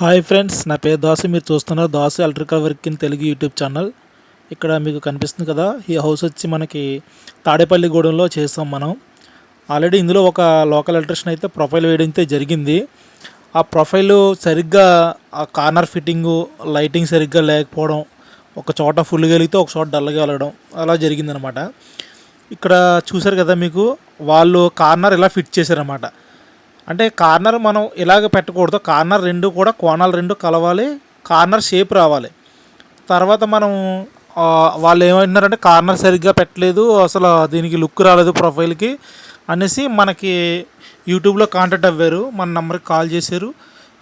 Hi friends నా పేరు దాసు. మీరు చూస్తున్నారు Dasu electrical work in Telugu YouTube channel. ఇక్కడ మీకు కనిపిస్తుంది కదా ఈ హౌస్ వచ్చి మనకి తాడేపల్లి గూడెంలో చేస్తాం మనం. ఆల్రెడీ ఇందులో ఒక లోకల్ ఎలక్ట్రిషియన్ అయితే ప్రొఫైల్ వేయడం అయితే జరిగింది. ఆ ప్రొఫైల్ సరిగ్గా ఆ కార్నర్ ఫిట్టింగు లైటింగ్ సరిగ్గా లేకపోవడం ఒక చోట ఫుల్ కలిగితే ఒక చోట డల్గా వెళ్ళడం అలా జరిగిందనమాట. ఇక్కడ చూసారు కదా మీకు వాళ్ళు కార్నర్ ఇలా ఫిట్ చేశారన్నమాట అంటే కార్నర్ మనం ఇలాగ పెట్టకూడదు. కార్నర్ రెండు కూడా కోణాలు రెండు కలవాలి. కార్నర్ షేప్ రావాలి. తర్వాత మనం వాళ్ళు ఏమంటున్నారంటే కార్నర్ సరిగ్గా పెట్టలేదు అసలు దీనికి లుక్ రాలేదు ప్రొఫైల్కి అనేసి మనకి యూట్యూబ్లో కాంటాక్ట్ అవ్వారు. మన నెంబర్కి కాల్ చేశారు.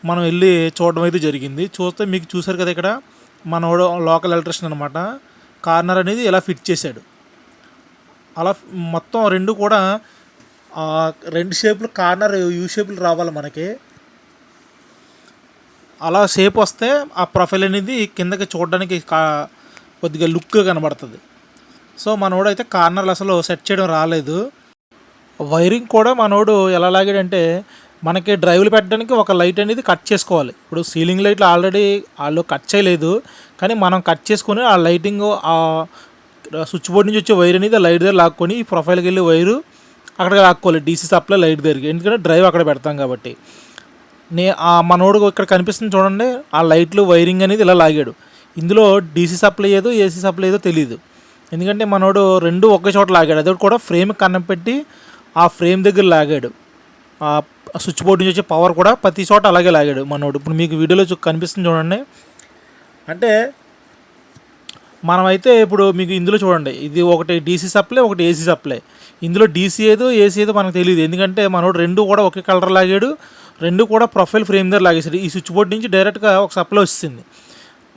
మనం వెళ్ళి చూడడం అయితే జరిగింది. చూస్తే మీకు చూసారు కదా ఇక్కడ మనోడు లోకల్ ఎలక్ట్రిషన్ అనమాట కార్నర్ అనేది ఇలా ఫిట్ చేశాడు. అలా మొత్తం రెండు కూడా రెండు షేపులు కార్నర్ యూ షేపులు రావాలి మనకి. అలా షేప్ వస్తే ఆ ప్రొఫైల్ అనేది కిందకి చూడడానికి కా కొద్దిగా లుక్ కనబడుతుంది. సో మనోడు అయితే కార్నర్లు అసలు సెట్ చేయడం రాలేదు. వైరింగ్ కూడా మనోడు ఎలా లాగాడంటే మనకి డ్రైవ్లు పెట్టడానికి ఒక లైట్ అనేది కట్ చేసుకోవాలి. ఇప్పుడు సీలింగ్ లైట్లు ఆల్రెడీ వాళ్ళు కట్ చేయలేదు. కానీ మనం కట్ చేసుకుని ఆ లైటింగ్ ఆ స్విచ్ బోర్డ్ నుంచి వచ్చే వైర్ అనేది ఆ లైట్ దగ్గర లాక్కొని ఈ ప్రొఫైల్కి వెళ్ళి వైరు అక్కడ లాక్కోవాలి డీసీ సప్లై లైట్ దగ్గరికి. ఎందుకంటే డ్రైవ్ అక్కడ పెడతాం కాబట్టి. నే ఆ మనోడు ఇక్కడ కనిపిస్తుంది చూడండి ఆ లైట్లు వైరింగ్ అనేది ఇలా లాగాడు. ఇందులో డీసీ సప్లై ఏదో ఏసీ సప్లై ఏదో తెలియదు ఎందుకంటే మనోడు రెండు ఒకే చోట లాగాడు. అది కూడా ఫ్రేమ్ కన్నం పెట్టి ఆ ఫ్రేమ్ దగ్గర లాగాడు. ఆ స్విచ్ బోర్డు నుంచి వచ్చే పవర్ కూడా ప్రతి చోట అలాగే లాగాడు మనోడు. ఇప్పుడు మీకు వీడియోలో కనిపిస్తుంది చూడండి. అంటే మనమైతే ఇప్పుడు మీకు ఇందులో చూడండి. ఇది ఒకటి డీసీ సప్లై ఒకటి ఏసీ సప్లై ఇందులో డీసీ ఏదో ఏసీ ఏదో మనకు తెలియదు ఎందుకంటే మనోడు రెండు కూడా ఒకే కలర్ లాగాడు. రెండు కూడా ప్రొఫైల్ ఫ్రేమ్ దగ్గర లాగేసాడు ఈ స్విచ్ బోర్డ్ నుంచి డైరెక్ట్గా ఒక సప్లై వస్తుంది.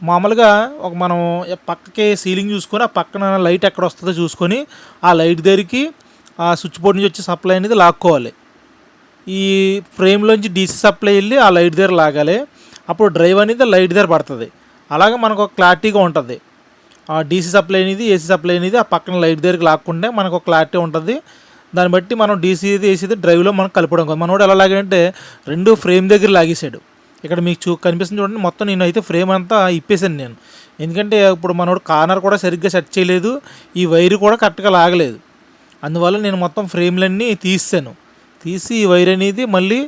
మామూలుగా ఒక మనం పక్కకి సీలింగ్ చూసుకొని ఆ పక్కన లైట్ ఎక్కడ వస్తుందో చూసుకొని ఆ లైట్ దగ్గరికి ఆ స్విచ్ బోర్డ్ నుంచి వచ్చే సప్లై అనేది లాక్కోవాలి. ఈ ఫ్రేమ్లోంచి డీసీ సప్లై వెళ్ళి ఆ లైట్ దగ్గర లాగాలి. అప్పుడు డ్రైవ్ అనేది లైట్ దగ్గర పడుతుంది. అలాగే మనకు ఒక క్లారిటీగా ఉంటుంది. ఆ డీసీ సప్లై అనేది ఏసీ సప్లై అనేది ఆ పక్కన లైట్ దగ్గరికి లాక్కుంటే మనకు ఒక క్లారిటీ ఉంటుంది. దాన్ని బట్టి మనం డీసీది ఏసీది డ్రైవ్లో మనం కలపడం కాదు. మనోడు ఎలా లాగాడంటే రెండు ఫ్రేమ్ దగ్గర లాగేశాడు. ఇక్కడ మీకు చూ కనిపిస్తుంది చూడండి మొత్తం నేను అయితే ఫ్రేమ్ అంతా ఇప్పేసాను నేను. ఎందుకంటే ఇప్పుడు మనోడు కార్నర్ కూడా సరిగ్గా సెట్ చేయలేదు ఈ వైర్ కూడా కరెక్ట్గా లాగలేదు. అందువల్ల నేను మొత్తం ఫ్రేమ్లన్నీ తీసాను తీసి ఈ వైర్ అనేది మళ్ళీ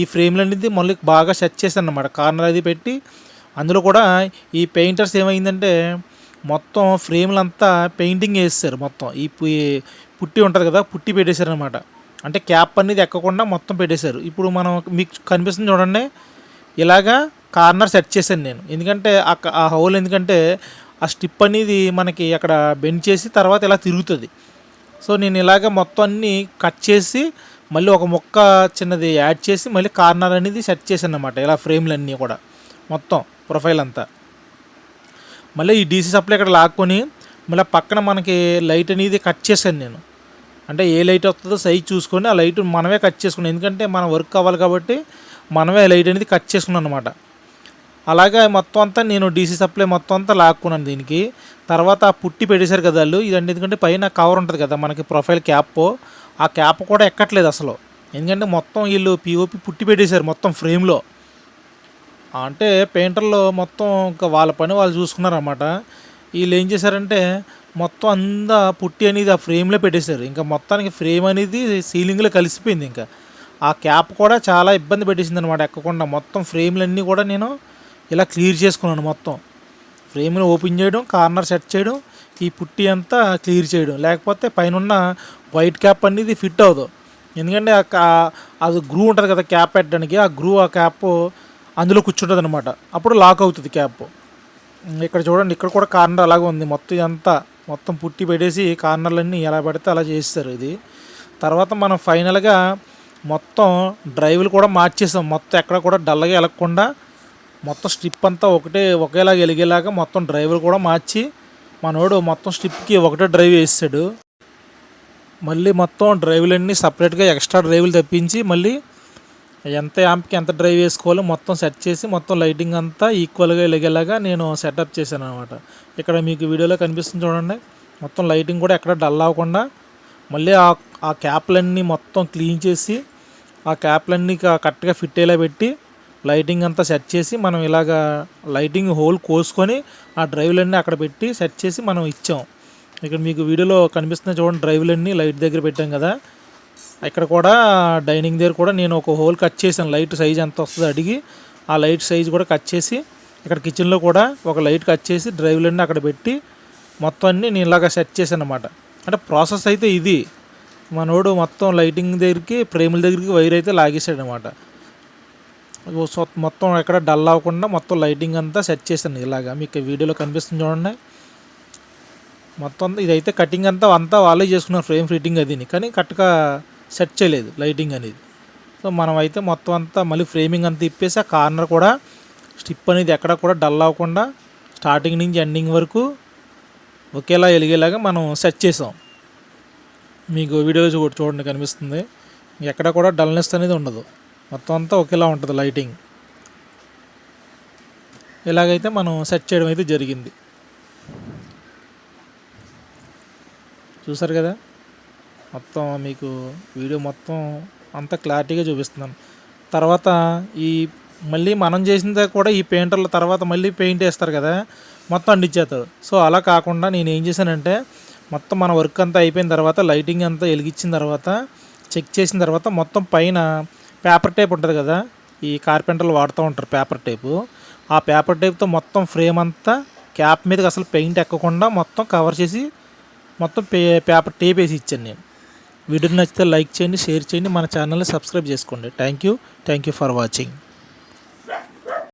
ఈ ఫ్రేమ్లు అనేది మళ్ళీ బాగా సెట్ చేశాను అనమాట కార్నర్ అది పెట్టి అందులో కూడా ఈ పెయింటర్స్ ఏమైందంటే మొత్తం ఫ్రేమ్లంతా పెయింటింగ్ వేస్తారు మొత్తం. ఈ పు- పుట్టి ఉంటుంది కదా పుట్టి పెట్టేశారు అనమాట అంటే క్యాప్ అనేది ఎక్కకుండా మొత్తం పెట్టేశారు. ఇప్పుడు మనం మీకు కనిపిస్తుంది చూడండి. ఇలాగా కార్నర్ సెట్ చేశాను నేను. ఎందుకంటే ఆ హౌల్ ఆ ఎందుకంటే ఆ స్టిప్ అనేది మనకి అక్కడ బెండ్ చేసి తర్వాత ఇలా తిరుగుతుంది. సో నేను ఇలాగ మొత్తం అన్నీ కట్ చేసి మళ్ళీ ఒక మొక్క చిన్నది యాడ్ చేసి మళ్ళీ కార్నర్ అనేది సెట్ చేశాను అనమాట ఇలా ఫ్రేమ్లు అన్నీ కూడా మొత్తం ప్రొఫైల్ అంతా మళ్ళీ ఈ డీసీ సప్లై ఇక్కడ లాక్కొని మళ్ళీ పక్కన మనకి లైట్ అనేది కట్ చేశాను నేను. అంటే ఏ లైట్ వస్తుందో సైజ్ చూసుకొని ఆ లైట్ మనమే కట్ చేసుకున్నాం. ఎందుకంటే మన వర్క్ అవ్వాలి కాబట్టి మనమే లైట్ అనేది కట్ చేసుకున్నాం అనమాట అలాగే మొత్తం అంతా నేను డీసీ సప్లై మొత్తం అంతా లాక్కున్నాను దీనికి. తర్వాత ఆ పుట్టి పెట్టేశారు కదా వాళ్ళు. ఇదండి ఎందుకంటే పైన కవర్ ఉంటుంది కదా మనకి ప్రొఫైల్ క్యాప్ ఆ క్యాప్ కూడా ఎక్కట్లేదు అసలు. ఎందుకంటే మొత్తం వీళ్ళు పిఓపి పుట్టి పెట్టేశారు మొత్తం ఫ్రేమ్లో అంటే పెయింటర్లో మొత్తం ఇంకా వాళ్ళ పని వాళ్ళు చూసుకున్నారన్నమాట. వీళ్ళు ఏం చేశారంటే మొత్తం అంతా పుట్టి అనేది ఆ ఫ్రేమ్లో పెట్టేశారు. ఇంకా మొత్తానికి ఫ్రేమ్ అనేది సీలింగ్లో కలిసిపోయింది ఇంకా. ఆ క్యాప్ కూడా చాలా ఇబ్బంది పెట్టేసింది అనమాట ఎక్కకుండా. మొత్తం ఫ్రేమ్లన్నీ కూడా నేను ఇలా క్లియర్ చేసుకున్నాను మొత్తం. ఫ్రేమ్ని ఓపెన్ చేయడం కార్నర్ సెట్ చేయడం ఈ పుట్టి అంతా క్లియర్ చేయడం. లేకపోతే పైన ఉన్న వైట్ క్యాప్ అనేది ఫిట్ అవ్వదు. ఎందుకంటే ఆ కా- అది గ్రూ ఉంటుంది కదా క్యాప్ పెట్టడానికి. ఆ గ్రూ ఆ క్యాప్ అందులో కూర్చుంటుంది అనమాట అప్పుడు లాక్ అవుతుంది క్యాప్ ఇక్కడ చూడండి ఇక్కడ కూడా కార్నర్ అలాగే ఉంది. మొత్తం ఇదంతా మొత్తం పుట్టి పెట్టేసి కార్నర్లన్నీ ఎలా పెడితే అలా చేస్తారు ఇది. తర్వాత మనం ఫైనల్గా మొత్తం డ్రైవ్లు కూడా మార్చేసాం. మొత్తం ఎక్కడ కూడా డల్గా వెళ్ళకుండా మొత్తం స్ట్రిప్ అంతా ఒకటే ఒకేలాగా వెలిగేలాగా మొత్తం డ్రైవ్లు కూడా మార్చి మనోడు మొత్తం స్ట్రిప్కి ఒకటే డ్రైవ్ వేసాడు. మళ్ళీ మొత్తం డ్రైవ్లన్నీ సపరేట్గా ఎక్స్ట్రా డ్రైవ్లు తెప్పించి మళ్ళీ ఎంత యాంప్కి ఎంత డ్రైవ్ వేసుకోవాలో మొత్తం సెట్ చేసి మొత్తం లైటింగ్ అంతా ఈక్వల్గా వెలిగేలాగా నేను సెటప్ చేశాను అనమాట ఇక్కడ మీకు వీడియోలో కనిపిస్తుంది చూడండి. మొత్తం లైటింగ్ కూడా ఎక్కడ డల్ అవ్వకుండా మళ్ళీ ఆ ఆ క్యాప్లన్నీ మొత్తం క్లీన్ చేసి ఆ క్యాప్లన్నీ కరెక్ట్గా ఫిట్ అయ్యేలా పెట్టి లైటింగ్ అంతా సెట్ చేసి మనం ఇలాగా లైటింగ్ హోల్ కోసుకొని ఆ డ్రైవ్లన్నీ అక్కడ పెట్టి సెట్ చేసి మనం ఇచ్చాం. ఇక్కడ మీకు వీడియోలో కనిపిస్తున్న చూడండి డ్రైవ్లన్నీ లైట్ దగ్గర పెట్టాం కదా. ఇక్కడ కూడా డైనింగ్ దగ్గర కూడా నేను ఒక హోల్ కట్ చేశాను. లైట్ సైజ్ ఎంత వస్తుందో అడిగి ఆ లైట్ సైజ్ కూడా కట్ చేసి ఇక్కడ కిచెన్లో కూడా ఒక లైట్ కట్ చేసి డ్రైవ్లన్నీ అక్కడ పెట్టి మొత్తం అన్నీ నేను ఇలాగ సెట్ చేశాను అనమాట అంటే ప్రాసెస్ అయితే ఇది. మనోడు మొత్తం లైటింగ్ దగ్గరికి ఫ్రేముల దగ్గరికి వైర్ అయితే లాగేశాడు అనమాట మొత్తం ఎక్కడ డల్ అవ్వకుండా మొత్తం లైటింగ్ అంతా సెట్ చేశాను ఇలాగా. మీకు వీడియోలో కనిపిస్తుంది చూడండి. మొత్తం అంతా- ఇదైతే కటింగ్ అంతా అంతా వాళ్ళే చేసుకున్నారు ఫ్రేమ్ ఫిట్టింగ్ అది కానీ కరెక్ట్గా సెట్ చేయలేదు లైటింగ్ అనేది. సో మనం అయితే మొత్తం అంతా మళ్ళీ ఫ్రేమింగ్ అంతా ఇప్పేసి ఆ కార్నర్ కూడా స్టిప్ అనేది ఎక్కడ కూడా డల్ అవ్వకుండా స్టార్టింగ్ నుంచి ఎండింగ్ వరకు ఒకేలా వెలిగేలాగా మనం సెట్ చేసాం. మీకు వీడియోలో చూ చూడండి కనిపిస్తుంది. ఎక్కడ కూడా డల్నెస్ అనేది ఉండదు. మొత్తం అంతా ఒకేలా ఉంటుంది లైటింగ్ ఇలాగైతే మనం సెట్ చేయడం అయితే జరిగింది. చూసారు కదా? మొత్తం మీకు వీడియో మొత్తం అంత క్లారిటీగా చూపిస్తున్నాను. తర్వాత ఈ మళ్ళీ మనం చేసిన కూడా ఈ పెయింటర్ల తర్వాత మళ్ళీ పెయింట్ వేస్తారు కదా? మొత్తం అంటించేస్తారు సో అలా కాకుండా నేను ఏం చేశానంటే మొత్తం మన వర్క్ అంతా అయిపోయిన తర్వాత లైటింగ్ అంతా వెలిగించిన తర్వాత చెక్ చేసిన తర్వాత మొత్తం పైన పేపర్ టేప్ ఉంటుంది కదా? ఈ కార్పెంటర్లు వాడుతూ ఉంటారు పేపర్ టేపు. ఆ పేపర్ టేప్తో మొత్తం ఫ్రేమ్ అంతా క్యాప్ మీదకి అసలు పెయింట్ ఎక్కకుండా మొత్తం కవర్ చేసి మొత్తం పే పేపర్ టేప్ వేసి ఇచ్చాను నేను. వీడియో నచ్చితే లైక్ చేయండి షేర్ చేయండి మన ఛానల్ని సబ్స్క్రైబ్ చేసుకోండి. Thank you thank you for watching.